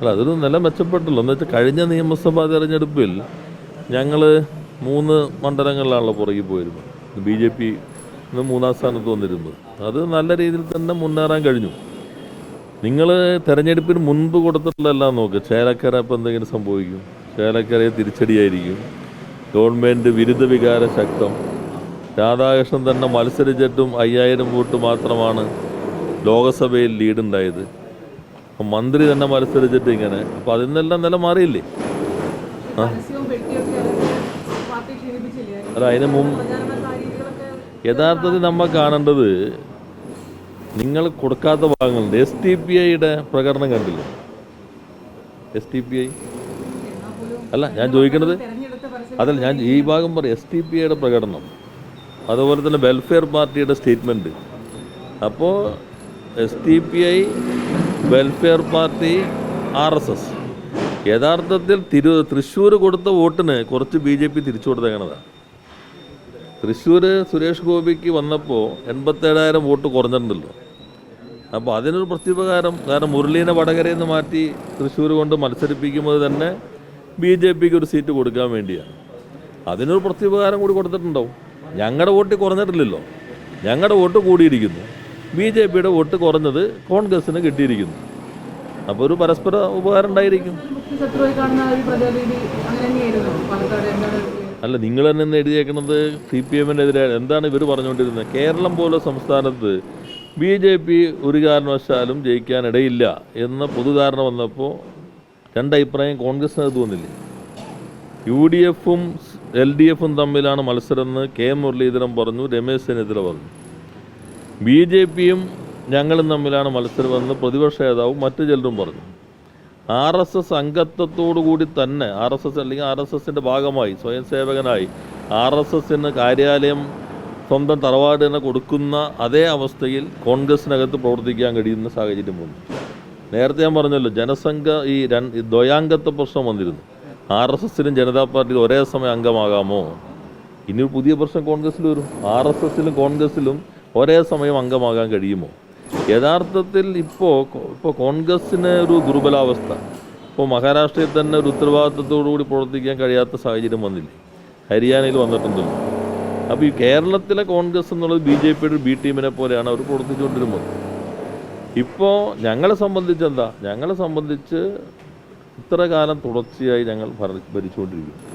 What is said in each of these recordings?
അല്ല അതൊരു നില മെച്ചപ്പെട്ടല്ലോ എന്ന് വെച്ചാൽ കഴിഞ്ഞ നിയമസഭാ തെരഞ്ഞെടുപ്പിൽ ഞങ്ങൾ മൂന്ന് മണ്ഡലങ്ങളിലാണല്ലോ പുറകിൽ പോയിരുന്നത്. ബി ജെ പി മൂന്നാം സ്ഥാനത്ത് വന്നിരുന്നത്. അത് നല്ല രീതിയിൽ തന്നെ മുന്നേറാൻ കഴിഞ്ഞു. നിങ്ങൾ തെരഞ്ഞെടുപ്പിന് മുൻപ് കൊടുത്തിട്ടുള്ളതെല്ലാം നോക്ക്. ചേലക്കര ഇപ്പം എന്തെങ്കിലും സംഭവിക്കും. ചേലക്കരയെ തിരിച്ചടിയായിരിക്കും. ഗവൺമെന്റ് വിരുദ്ധ വികാര ശക്തം. രാധാകൃഷ്ണൻ തന്നെ മത്സരിച്ചിട്ടും അയ്യായിരം വോട്ട് മാത്രമാണ് ലോകസഭയിൽ ലീഡുണ്ടായത്. അപ്പം മന്ത്രി തന്നെ മത്സരിച്ചിട്ട് ഇങ്ങനെ. അപ്പോൾ അതിൽ നിന്നെല്ലാം നില മാറിയില്ലേ? അല്ല അതിന് മുമ്പ് യഥാർത്ഥത്തിൽ നമ്മൾ കാണേണ്ടത് നിങ്ങൾ കൊടുക്കാത്ത ഭാഗങ്ങളുണ്ട്. എസ് ടി പി ഐയുടെ പ്രകടനം കണ്ടില്ല? എസ് ടി പി ഐ അല്ല ഞാൻ ചോദിക്കുന്നത് അതല്ല ഞാൻ ഈ ഭാഗം പറയും എസ് ടി പി ഐയുടെ പ്രകടനം. അതുപോലെ തന്നെ വെൽഫെയർ പാർട്ടിയുടെ സ്റ്റേറ്റ്മെന്റ് അപ്പോൾ S T P I welfare party R S S യഥാർത്ഥത്തിൽ തിരു തൃശ്ശൂർ കൊടുത്ത വോട്ടിന് കുറച്ച് ബി ജെ പി തിരിച്ചു കൊടുത്തേക്കണതാണ് തൃശ്ശൂർ സുരേഷ് ഗോപിക്ക് വന്നപ്പോൾ എൺപത്തേഴായിരം വോട്ട് കുറഞ്ഞിട്ടുണ്ടല്ലോ. അപ്പോൾ അതിനൊരു പ്രത്യുപകാരം കാരണം മുരളീനെ വടകരയിൽ നിന്ന് മാറ്റി തൃശ്ശൂർ കൊണ്ട് മത്സരിപ്പിക്കുമ്പോൾ തന്നെ ബി ജെ പിക്ക് ഒരു സീറ്റ് കൊടുക്കാൻ വേണ്ടിയാണ്. അതിനൊരു പ്രത്യുപകാരം കൂടി കൊടുത്തിട്ടുണ്ടാവും. ഞങ്ങളുടെ വോട്ട് കുറഞ്ഞിട്ടില്ലല്ലോ. ഞങ്ങളുടെ വോട്ട് കൂടിയിരിക്കുന്നു. ബി ജെ പിയുടെ വോട്ട് കുറഞ്ഞത് കോൺഗ്രസിന് കിട്ടിയിരിക്കുന്നു. അപ്പോൾ ഒരു പരസ്പര ഉപകാരം ഉണ്ടായിരിക്കും. അല്ല നിങ്ങൾ തന്നെ ഇന്ന് എഴുതിയേക്കുന്നത് സി പി എമ്മിനെതിരെ എന്താണ് ഇവർ പറഞ്ഞുകൊണ്ടിരുന്നത്? കേരളം പോലെ സംസ്ഥാനത്ത് ബി ജെ പി ഒരു കാരണവശാലും ജയിക്കാനിടയില്ല എന്ന പൊതുധാരണ വന്നപ്പോൾ രണ്ടഭിപ്രായം കോൺഗ്രസിനകത്ത് വന്നില്ലേ? യു ഡി എഫും എൽ ഡി എഫും തമ്മിലാണ് മത്സരം എന്ന് കെ മുരളീധരൻ പറഞ്ഞു രമേശ് ചെന്നിത്തല പറഞ്ഞു. ബി ജെ പിയും ഞങ്ങളും തമ്മിലാണ് മത്സരമെന്ന് പ്രതിപക്ഷ നേതാവും മറ്റു ചിലരും പറഞ്ഞു. ആർ എസ് എസ് അംഗത്വത്തോടു കൂടി തന്നെ ആർ എസ് എസ് അല്ലെങ്കിൽ ആർ എസ് എസിന്റെ ഭാഗമായി സ്വയം സേവകനായി ആർ എസ് എസിന് കാര്യാലയം സ്വന്തം തറവാട് തന്നെ കൊടുക്കുന്ന അതേ അവസ്ഥയിൽ കോൺഗ്രസിനകത്ത് പ്രവർത്തിക്കാൻ കഴിയുന്ന സാഹചര്യം വന്നു. നേരത്തെ ഞാൻ പറഞ്ഞല്ലോ ജനസംഘ ഈ രണ്ട് ദ്വയാംഗത്വ പ്രശ്നം വന്നിരുന്നു. ആർ എസ് എസിലും ജനതാ പാർട്ടിയിൽ ഒരേ സമയം അംഗമാകാമോ? ഇനി പുതിയ പ്രശ്നം കോൺഗ്രസ്സിൽ വരും. ആർ എസ് എസിലും കോൺഗ്രസ്സിലും ഒരേ സമയം അംഗമാകാൻ കഴിയുമോ? യഥാർത്ഥത്തിൽ ഇപ്പോൾ ഇപ്പോൾ കോൺഗ്രസ്സിന് ഒരു ദുർബലാവസ്ഥ. ഇപ്പോൾ മഹാരാഷ്ട്രയിൽ തന്നെ ഒരു ഉത്തരവാദിത്തത്തോടു കൂടി പ്രവർത്തിക്കാൻ കഴിയാത്ത സാഹചര്യം വന്നില്ലേ? ഹരിയാനയിൽ വന്നിട്ടുണ്ടല്ലോ. അപ്പോൾ ഈ കേരളത്തിലെ കോൺഗ്രസ് എന്നുള്ളത് ബി ജെ പിയുടെ ഒരു ബി ടീമിനെ പോലെയാണ് അവർ പ്രവർത്തിച്ചുകൊണ്ടിരുന്നത്. ഇപ്പോൾ ഞങ്ങളെ സംബന്ധിച്ച് എന്താ? ഞങ്ങളെ സംബന്ധിച്ച് ഇത്ര കാലം തുടർച്ചയായി ഞങ്ങൾ ഭര- ഭരിച്ചുകൊണ്ടിരിക്കുന്നു.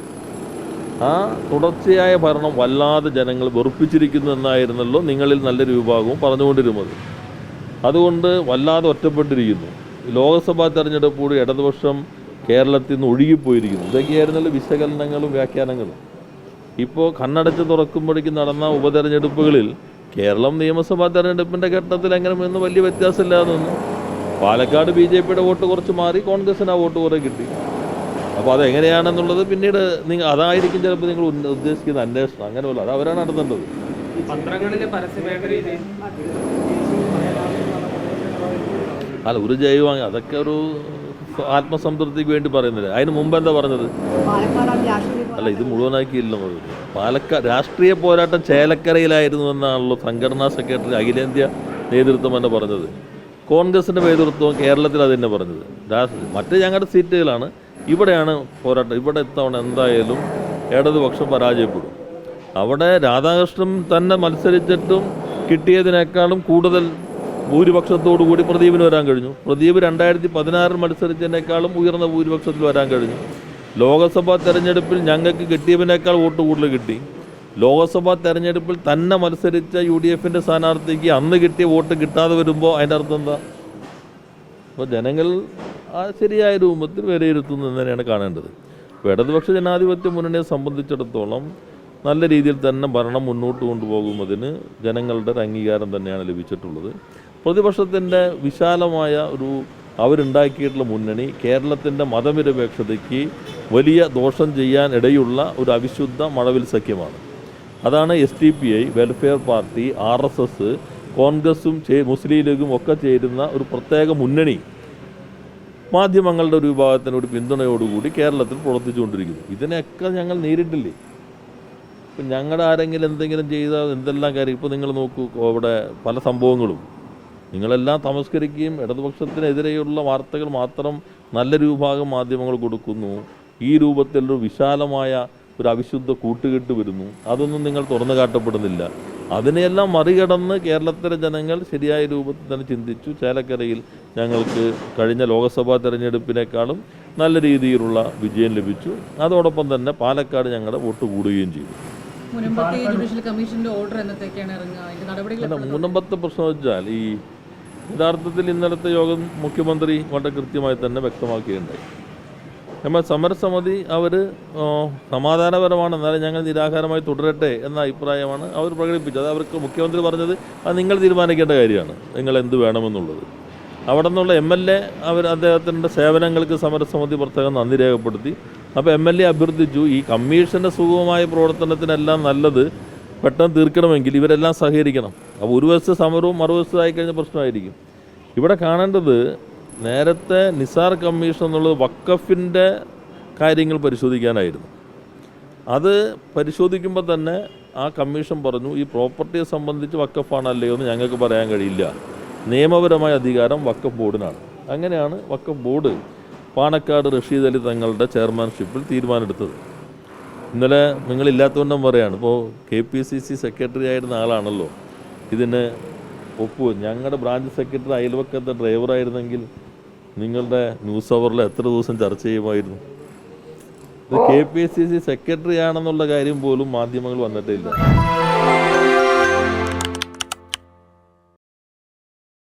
ആ തുടർച്ചയായ ഭരണം വല്ലാതെ ജനങ്ങൾ വെറുപ്പിച്ചിരിക്കുന്നു എന്നായിരുന്നല്ലോ നിങ്ങളിൽ നല്ലൊരു വിഭാഗവും പറഞ്ഞുകൊണ്ടിരുന്നത്. അതുകൊണ്ട് വല്ലാതെ ഒറ്റപ്പെട്ടിരിക്കുന്നു. ലോക്സഭാ തെരഞ്ഞെടുപ്പ് കൂടി ഇടതുപക്ഷം കേരളത്തിൽ നിന്ന് ഒഴുകിപ്പോയിരിക്കുന്നു. ഇതൊക്കെയായിരുന്നല്ലോ വിശകലനങ്ങളും വ്യാഖ്യാനങ്ങളും. ഇപ്പോൾ കണ്ണടച്ച് തുറക്കുമ്പോഴേക്കും നടന്ന ഉപതെരഞ്ഞെടുപ്പുകളിൽ കേരളം നിയമസഭാ തെരഞ്ഞെടുപ്പിന്റെ ഘട്ടത്തിൽ എങ്ങനെ നിന്ന് വലിയ വ്യത്യാസമില്ലാതെ നിന്നു? പാലക്കാട് ബി ജെ പിയുടെ വോട്ട് കുറച്ച് മാറി കോൺഗ്രസിന് ആ വോട്ട് കുറേ കിട്ടി. അപ്പോൾ അതെങ്ങനെയാണെന്നുള്ളത് പിന്നീട് നിങ്ങൾ അതായിരിക്കും ചിലപ്പോൾ നിങ്ങൾ ഉദ്ദേശിക്കുന്ന അന്വേഷണം. അങ്ങനെ പോലെ അത് അവരാണ് നടത്തേണ്ടത്. അല്ല ഒരു ജൈവം അതൊക്കെ ഒരു ആത്മസംതൃപ്തിക്ക് വേണ്ടി പറയുന്നില്ല. അതിന് മുമ്പ് എന്താ പറഞ്ഞത്? അല്ല ഇത് മുഴുവനാക്കിയില്ല പാലക്കാട് രാഷ്ട്രീയ പോരാട്ടം ചേലക്കരയിലായിരുന്നു എന്നാണല്ലോ സംഘടനാ സെക്രട്ടറി അഖിലേന്ത്യാ നേതൃത്വം തന്നെ പറഞ്ഞത്. കോൺഗ്രസിന്റെ നേതൃത്വം കേരളത്തിൽ അത് തന്നെ പറഞ്ഞത്. മറ്റ് ഞങ്ങളുടെ സീറ്റുകളാണ്. ഇവിടെയാണ് പോരാട്ടം. ഇവിടെ ഇത്തവണ എന്തായാലും ഇടതുപക്ഷം പരാജയപ്പെടും. അവിടെ രാധാകൃഷ്ണൻ തന്നെ മത്സരിച്ചിട്ടും കിട്ടിയതിനേക്കാളും കൂടുതൽ ഭൂരിപക്ഷത്തോടു കൂടി പ്രദീപിന് വരാൻ കഴിഞ്ഞു. പ്രദീപ് രണ്ടായിരത്തി പതിനാറിൽ മത്സരിച്ചതിനേക്കാളും ഉയർന്ന ഭൂരിപക്ഷത്തിൽ വരാൻ കഴിഞ്ഞു. ലോകസഭാ തെരഞ്ഞെടുപ്പിൽ ഞങ്ങൾക്ക് കിട്ടിയതിനേക്കാൾ വോട്ട് കൂടുതൽ കിട്ടി. ലോകസഭാ തെരഞ്ഞെടുപ്പിൽ തന്നെ മത്സരിച്ച യു ഡി എഫിന്റെ സ്ഥാനാർത്ഥിക്ക് അന്ന് കിട്ടിയ വോട്ട് കിട്ടാതെ വരുമ്പോൾ അതിന്റെ അർത്ഥം എന്താ? അപ്പോൾ ജനങ്ങൾ ആ ശരിയായ രൂപത്തിൽ വിലയിരുത്തുന്നു എന്ന് തന്നെയാണ് കാണേണ്ടത്. ഇപ്പോൾ ഇടതുപക്ഷ ജനാധിപത്യ മുന്നണിയെ സംബന്ധിച്ചിടത്തോളം നല്ല രീതിയിൽ തന്നെ ഭരണം മുന്നോട്ട് കൊണ്ടുപോകുന്നതിന് ജനങ്ങളുടെ ഒരു അംഗീകാരം തന്നെയാണ് ലഭിച്ചിട്ടുള്ളത്. പ്രതിപക്ഷത്തിന്റെ വിശാലമായ ഒരു അവരുണ്ടാക്കിയിട്ടുള്ള മുന്നണി കേരളത്തിന്റെ മതനിരപേക്ഷതയ്ക്ക് വലിയ ദോഷം ചെയ്യാൻ ഇടയുള്ള ഒരു അവിശുദ്ധ മഴവിൽ സഖ്യമാണ്. അതാണ് S T P I welfare party R S S കോൺഗ്രസും മുസ്ലിം ലീഗും ഒക്കെ ചേരുന്ന ഒരു പ്രത്യേക മുന്നണി. മാധ്യമങ്ങളുടെ ഒരു വിഭാഗത്തിനൊരു പിന്തുണയോടുകൂടി കേരളത്തിൽ പ്രവർത്തിച്ചുകൊണ്ടിരിക്കുന്നു. ഇതിനെയൊക്കെ ഞങ്ങൾ നേരിട്ടില്ലേ? ഇപ്പം ഞങ്ങളുടെ ആരെങ്കിലും എന്തെങ്കിലും ചെയ്താൽ എന്തെല്ലാം കാര്യം? ഇപ്പോൾ നിങ്ങൾ നോക്കൂ അവിടെ പല സംഭവങ്ങളും. നിങ്ങളെല്ലാം തമസ്കരിക്കുകയും ഇടതുപക്ഷത്തിനെതിരെയുള്ള വാർത്തകൾ മാത്രം നല്ല വിഭാഗം മാധ്യമങ്ങൾ കൊടുക്കുന്നു. ഈ രൂപത്തിലൊരു വിശാലമായ ഒരു അവിശുദ്ധ കൂട്ടുകെട്ട് വരുന്നു. അതൊന്നും നിങ്ങൾ തുറന്നു കാട്ടപ്പെടുന്നില്ല. അതിനെയെല്ലാം മറികടന്ന് കേരളത്തിലെ ജനങ്ങൾ ശരിയായ രൂപത്തിൽ തന്നെ ചിന്തിച്ചു. ചേലക്കരയിൽ ഞങ്ങൾക്ക് കഴിഞ്ഞ ലോക്സഭാ തെരഞ്ഞെടുപ്പിനേക്കാളും നല്ല രീതിയിലുള്ള വിജയം ലഭിച്ചു. അതോടൊപ്പം തന്നെ പാലക്കാട് ഞങ്ങളുടെ വോട്ട് കൂടുകയും ചെയ്തു. മുനമ്പത്തെ പ്രശ്നം വെച്ചാൽ ഈ യഥാർത്ഥത്തിൽ ഇന്നലത്തെ യോഗം മുഖ്യമന്ത്രി വളരെ കൃത്യമായി തന്നെ വ്യക്തമാക്കുകയുണ്ടായി. എന്നാൽ സമരസമിതി അവർ സമാധാനപരമാണ് എന്നാലും ഞങ്ങൾ നിരാഹാരമായി തുടരട്ടെ എന്ന അഭിപ്രായമാണ് അവർ പ്രകടിപ്പിച്ചത്. അവർക്ക് മുഖ്യമന്ത്രി പറഞ്ഞത് അത് നിങ്ങൾ തീരുമാനിക്കേണ്ട കാര്യമാണ്. നിങ്ങൾ എന്ത് വേണമെന്നുള്ളത്. അവിടെ നിന്നുള്ള എം എൽ എ അവർ അദ്ദേഹത്തിന്റെ സേവനങ്ങൾക്ക് സമരസമിതി പ്രത്യേകം നന്ദി രേഖപ്പെടുത്തി. അപ്പോൾ എം എൽ എ അഭ്യർത്ഥിച്ചു ഈ കമ്മീഷന്റെ സുഗമമായ പ്രവർത്തനത്തിനെല്ലാം നല്ലത് പെട്ടെന്ന് തീർക്കണമെങ്കിൽ ഇവരെല്ലാം സഹകരിക്കണം. അപ്പോൾ ഒരു വശത്ത് സമരവും മറുവശത്തായി കഴിഞ്ഞ പ്രശ്നമായിരിക്കും. ഇവിടെ കാണേണ്ടത് നേരത്തെ നിസാർ കമ്മീഷൻ എന്നുള്ളത് വക്കഫിന്റെ കാര്യങ്ങൾ പരിശോധിക്കാനായിരുന്നു. അത് പരിശോധിക്കുമ്പോൾ തന്നെ ആ കമ്മീഷൻ പറഞ്ഞു ഈ പ്രോപ്പർട്ടിയെ സംബന്ധിച്ച് വക്കഫാണ് അല്ലയോ എന്ന് ഞങ്ങൾക്ക് പറയാൻ കഴിയില്ല. നിയമപരമായ അധികാരം വക്കഫ് ബോർഡിനാണ്. അങ്ങനെയാണ് വക്കഫ് ബോർഡ് പാണക്കാട് റഷീദ് അലി തങ്ങളുടെ ചെയർമാൻഷിപ്പിൽ തീരുമാനമെടുത്തത്. ഇന്നലെ നിങ്ങളില്ലാത്തതുകൊണ്ടും പറയാണ് ഇപ്പോൾ K P C C secretary ആയിരുന്ന ആളാണല്ലോ. ഇതിന് ഒപ്പ്. ഞങ്ങളുടെ ബ്രാഞ്ച് സെക്രട്ടറി അയൽവക്കത്തെ ഡ്രൈവറായിരുന്നെങ്കിൽ നിങ്ങളുടെ ന്യൂസ് അവറിൽ എത്ര ദിവസം ചർച്ച ചെയ്യുമായിരുന്നു? K P C C secretary ആണെന്നുള്ള കാര്യം പോലും മാധ്യമങ്ങൾ വന്നിട്ടില്ല